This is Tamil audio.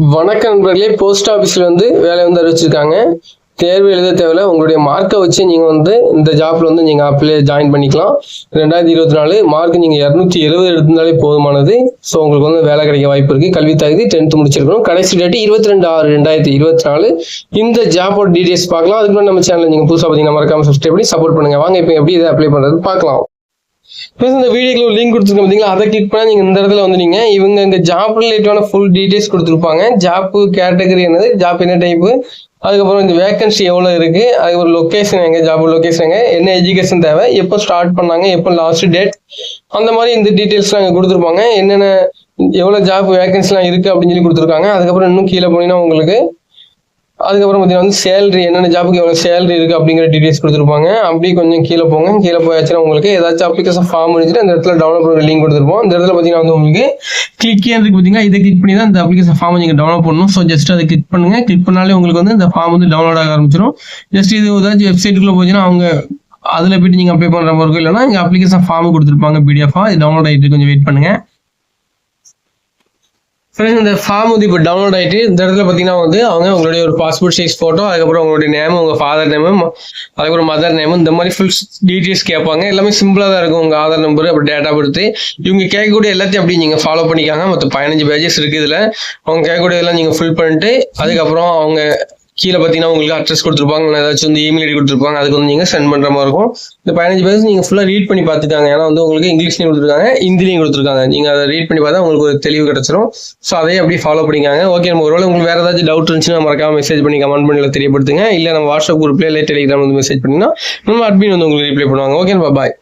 வணக்கம் நண்பர்களே போஸ்ட் ஆஃபீஸில் வந்து வேலை வந்து அறிவிச்சிருக்காங்க. தேர்வு எழுத தேவையில்ல. உங்களுடைய மார்க்கை வச்சு நீங்கள் வந்து இந்த ஜாப்ல வந்து நீங்கள் அப்ளை ஜாயின் பண்ணிக்கலாம். ரெண்டாயிரத்தி இருபத்தி நாலு மார்க் நீங்கள் இரநூத்தி எழுபது எடுத்திருந்தாலே போதுமானது. ஸோ உங்களுக்கு வந்து வேலை கிடைக்க வாய்ப்பு இருக்குது கல்வி தகுதி டென்த்து முடிச்சிருக்கணும். கடைசி டேட் இருபத்தி ரெண்டு ஆறு ரெண்டாயிரத்தி இருபத்தி நாலு. இந்த ஜாப்போட டீடைல்ஸ் பார்க்கலாம். அதுக்கு நம்ம சேனல் நீங்கள் புதுசாக பார்த்தீங்கன்னா மறக்காம சப்ஸ்கிரைப் பண்ணி சப்போர்ட் பண்ணுங்க. வாங்க இப்போ எப்படி இதை அப்ளை பண்ணுறது பார்க்கலாம். ப்ளஸ் இந்த வீடியோக்கு ஒரு லிங்க் கொடுத்துருக்கோம் பார்த்தீங்களா அதை கிளிக் பண்ணால் நீங்கள் இந்த இடத்துல வந்து நீங்கள் இவங்க இங்கே ஜாப் ரிலேட்டிவான ஃபுல் டீட்டெயில்ஸ் கொடுத்துருப்பாங்க. ஜாப்பு கேட்டகரி என்னது? ஜாப் என்ன டைப்பு அதுக்கப்புறம் இந்த வேகன்சி எவ்வளோ இருக்குது அதுக்கப்புறம் லொக்கேஷன் எங்கே ஜாப் லொக்கேஷன் எங்கே என்ன எஜுகேஷன் தேவை? எப்போ ஸ்டார்ட் பண்ணாங்க? எப்போ லாஸ்ட் டேட் அந்த மாதிரி இந்த டீட்டெயில்ஸ்லாம் அங்கே கொடுத்துருப்பாங்க. என்னென்ன எவ்வளோ ஜாப் வேகன்சிலாம் இருக்குது அப்படின்னு சொல்லி கொடுத்துருக்காங்க. அதுக்கப்புறம் இன்னும் கீழே போனீங்கன்னா உங்களுக்கு அதுக்கப்புறம் பார்த்தீங்கன்னா வந்து சேலரி என்னென்ன ஜாப்புக்கு எவ்வளோ சேலரி இருக்குது அப்படிங்கிற டீடைல்ஸ் கொடுத்துருப்பாங்க. அப்படியே கொஞ்சம் கீழே போங்க. கீழே போயாச்சுன்னா உங்களுக்கு ஏதாச்சும் அப்ளிகேஷன் ஃபார்ம் இருந்துட்டு அந்த இடத்துல டவுன்லோட் பண்ணுற லிங்க் கொடுத்துருப்போம். இந்த இடத்துல பார்த்தீங்கன்னா வந்து உங்களுக்கு கிளிக் இருக்குது பார்த்தீங்கன்னா இதை கிளிக் பண்ணி தான் இந்த அப்ளிகேஷன் ஃபார்ம் நீங்கள் டவுன்லோட் பண்ணணும். ஸோ ஜஸ்ட் அதை கிளிக் பண்ணுங்க. கிளிக் பண்ணாலே உங்களுக்கு வந்து இந்த ஃபார்ம் வந்து டவுன்லோட் ஆக ஆரம்பிச்சிடும் ஜஸ்ட் இது ஏதாச்சும் வெப்சைட்டுக்குள்ளே போச்சுன்னா அவங்க அதில் போயிட்டு நீங்கள் அப்ளை பண்ணுற மாதிரி இருக்கும். இல்லைன்னா இங்கே அப்ளிகேஷன் ஃபார்ம் கொடுத்துருப்பாங்க பிடிஎஃபாக இது டவுன்லோட் ஆகிட்டு கொஞ்சம் வெயிட் பண்ணுங்க. ஃப்ரெண்ட்ஸ் இந்த ஃபார்ம் வந்து இப்போ டவுன்லோட் ஆகிட்டு இந்த இடத்துல பார்த்தீங்கன்னா வந்து அவங்க உங்களுடைய ஒரு பாஸ்போர்ட் சைஸ் ஃபோட்டோ அதுக்கப்புறம் உங்களுடைய நேம் உங்கள் ஃபாதர் நேமு அதுக்கப்புறம் மதர் நேமு இந்த மாதிரி ஃபுல் டீட்டெயில்ஸ் கேட்பாங்க. எல்லாமே சிம்பிளாக தான் இருக்கும். உங்கள் ஆதார் நம்பர் அப்புறம் டேட்டா கொடுத்து இவங்க கேட்கக்கூடிய எல்லாத்தையும் அப்படி நீங்கள் ஃபாலோ பண்ணிக்காங்க. மொத்தம் பதினஞ்சு பேஜஸ் இருக்குது இதில். அவங்க கேட்கக்கூடிய எல்லாம் நீங்கள் ஃபில் பண்ணிட்டு அதுக்கப்புறம் அவங்க கீழே பார்த்தீங்கன்னா உங்களுக்கு அட்ரஸ் கொடுத்துருப்பாங்க இல்லை ஏதாச்சும் வந்து இமெயில் ஐடி கொடுத்துருப்பாங்க அதுக்கு வந்து நீங்கள் சென்ட் பண்ணுற மாதிரி இருக்கும். இந்த பதினஞ்சு பேஜ் நீங்கள் ஃபுல்லாக ரீட் பண்ணி பார்த்துக்காங்க ஏன்னா வந்து உங்களுக்கு இங்கிலீஷ்லையும் கொடுத்துருக்காங்க ஹிந்திலையும் கொடுத்துருக்காங்க. நீங்கள் அதை ரீட் பண்ணி பார்த்தா உங்களுக்கு ஒரு தெளிவு கிடச்சிரும். ஸோ அதே அப்படியே ஃபாலோ பண்ணிக்காங்க. ஓகே நம்ம ஒருவேளை உங்களுக்கு வேறு ஏதாச்சும் டவுட் இருந்துச்சுன்னா மறக்காம மெசேஜ் பண்ணி கமெண்ட் பண்ணி தெரியப்படுத்துங்க. இல்லை நம்ம வாட்ஸ்அப் குரூப்லேயே இல்லை டெலிகிராம் வந்து மெசேஜ் பண்ணிங்கன்னா நம்ம அட்மின் வந்து உங்களுக்கு ரிப்ளை பண்ணுவாங்க. Okay bye